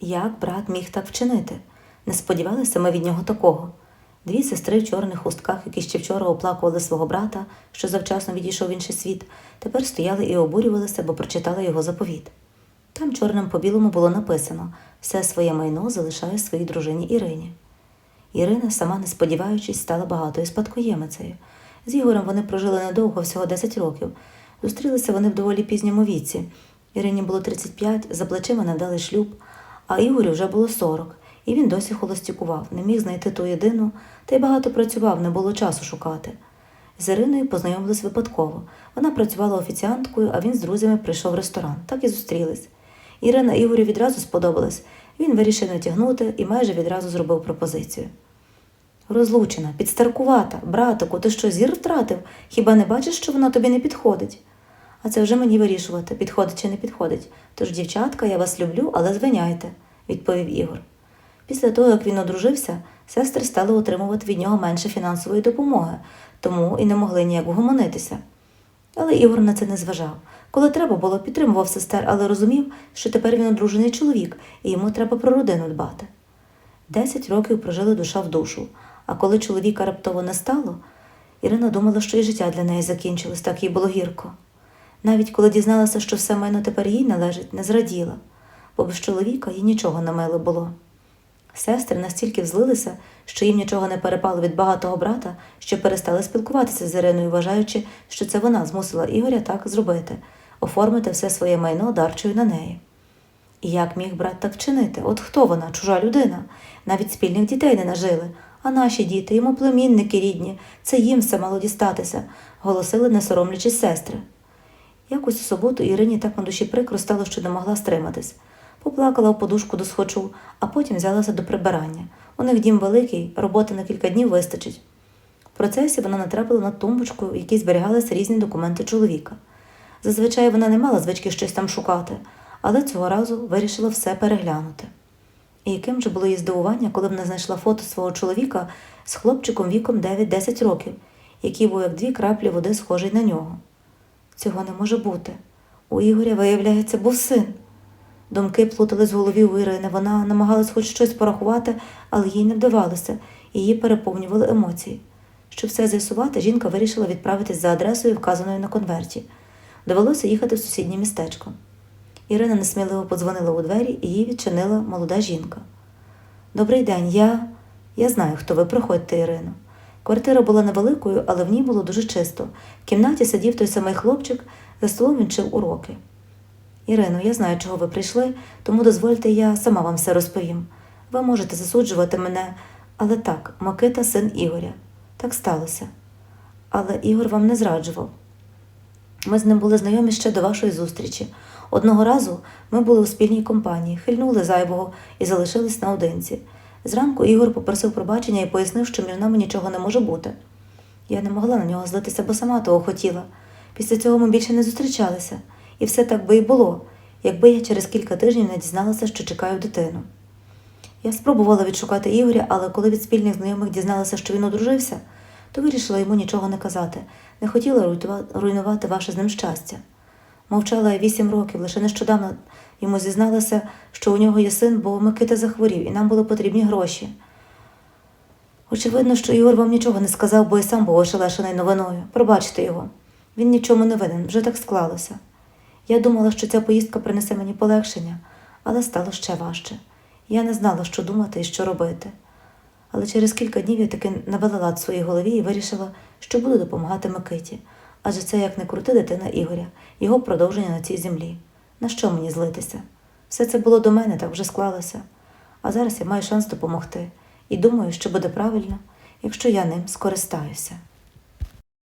Як брат міг так вчинити? Не сподівалися ми від нього такого. Дві сестри в чорних хустках, які ще вчора оплакували свого брата, що завчасно відійшов в інший світ, тепер стояли і обурювалися, бо прочитали його заповіт. Там чорним по білому було написано все своє майно залишає своїй дружині Ірині. Ірина, сама не сподіваючись, стала багатою спадкоємицею. З Ігорем вони прожили недовго, всього 10 років. Зустрілися вони в доволі пізньому віці. Ірині було 35, за плечима невдалий шлюб, а Ігорю вже було 40, і він досі холостякував, не міг знайти ту єдину, та й багато працював, не було часу шукати. З Іриною познайомились випадково. Вона працювала офіціанткою, а він з друзями прийшов в ресторан. Так і зустрілись. Ірина Ігорю відразу сподобалась. Він вирішив не тягнути і майже відразу зробив пропозицію. Розлучена, підстаркувата, братику, ти що зір втратив? Хіба не бачиш, що вона тобі не підходить? А це вже мені вирішувати, підходить чи не підходить. Тож, дівчатка, я вас люблю, але звиняйте, відповів Ігор. Після того, як він одружився, сестри стали отримувати від нього менше фінансової допомоги, тому і не могли ніяк вгомонитися. Але Ігор на це не зважав. Коли треба було, підтримував сестер, але розумів, що тепер він одружений чоловік, і йому треба про родину дбати. Десять років прожили душа в душу, а коли чоловіка раптово не стало, Ірина думала, що і життя для неї закінчилось, так їй було гірко. Навіть коли дізналася, що все майно тепер їй належить, не зраділа, бо без чоловіка їй нічого не мило було. Сестри настільки взлилися, що їм нічого не перепало від багатого брата, що перестали спілкуватися з Іриною, вважаючи, що це вона змусила Ігоря так зробити, оформити все своє майно дарчою на неї. І як міг брат так вчинити? От хто вона, чужа людина? Навіть спільних дітей не нажили. А наші діти, йому племінники рідні, це їм все мало дістатися, голосили, не соромлячись сестри. Якось у суботу Ірині так на душі прикро стало, що не могла стриматись. Поплакала в подушку до схочу, а потім взялася до прибирання. У них дім великий, роботи на кілька днів вистачить. В процесі вона натрапила на тумбочку, в якій зберігалися різні документи чоловіка. Зазвичай вона не мала звички щось там шукати, але цього разу вирішила все переглянути. І яким же було її здивування, коли вона знайшла фото свого чоловіка з хлопчиком віком 9-10 років, який був як дві краплі води схожий на нього. Цього не може бути. У Ігоря, виявляється, був син. Думки плутались в голові у Ірини. Вона намагалась хоч щось порахувати, але їй не вдавалося, її переповнювали емоції. Щоб все з'ясувати, жінка вирішила відправитись за адресою, вказаною на конверті. Довелося їхати в сусіднє містечко. Ірина несміливо подзвонила у двері і їй відчинила молода жінка. Добрий день, я. Я знаю, хто ви. Проходьте, Ірино. Квартира була невеликою, але в ній було дуже чисто. В кімнаті сидів той самий хлопчик, за столом він вчив уроки. Ірино, я знаю, чого ви прийшли, тому дозвольте, я сама вам все розповім. Ви можете засуджувати мене, але так, Микита син Ігоря. Так сталося. Але Ігор вам не зраджував. Ми з ним були знайомі ще до вашої зустрічі. Одного разу ми були у спільній компанії, хильнули зайвого і залишились наодинці. Зранку Ігор попросив пробачення і пояснив, що між нами нічого не може бути. Я не могла на нього злитися, бо сама того хотіла. Після цього ми більше не зустрічалися, і все так би і було, якби я через кілька тижнів не дізналася, що чекаю дитину. Я спробувала відшукати Ігоря, але коли від спільних знайомих дізналася, що він одружився, то вирішила йому нічого не казати, не хотіла руйнувати ваше з ним щастя. Мовчала вісім років, лише нещодавно йому зізналася, що у нього є син, бо Микита захворів, і нам були потрібні гроші. Очевидно, що Ігор вам нічого не сказав, бо і сам був ошелешений новиною. Пробачте його. Він нічому не винен, вже так склалося. Я думала, що ця поїздка принесе мені полегшення, але стало ще важче. Я не знала, що думати і що робити. Але через кілька днів я таки навела лад в своїй голові і вирішила, що буду допомагати Микиті. Адже це як не крути дитина Ігоря, його продовження на цій землі. На що мені злитися? Все це було до мене, так вже склалося. А зараз я маю шанс допомогти. І думаю, що буде правильно, якщо я ним скористаюся.